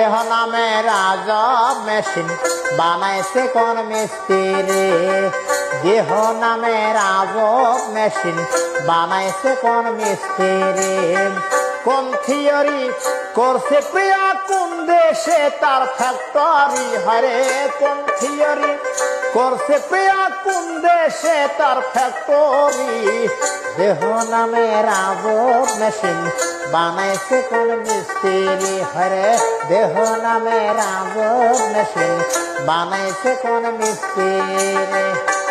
নামের আজব মেশিন। বানাইছে কোন মিস্ত্রি? দেহ নামে আজব মেশিন। বানাইছে কোন মিস্ত্রি? কোন থিওরি করছে প্রিয়া? কোন দেশে তার ফ্যাক্টরি হরে কোন থিওরি করছে প্রিয়া? কোন দেশে তার ফ্যাক্টরি? দেহ নামে আজব মেশিন। বানাইছে কোন মিস্ত্রি। হরে দেহ নামে আজব মেশিন। বানাইছে কোন মিস্ত্রি।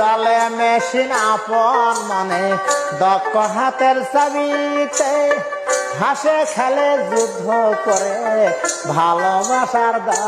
চলে মেশিন আপন মনে দক্ষ হাতের চাবিতে হাসে খেলে যুদ্ধ করে ভালোবাসার দা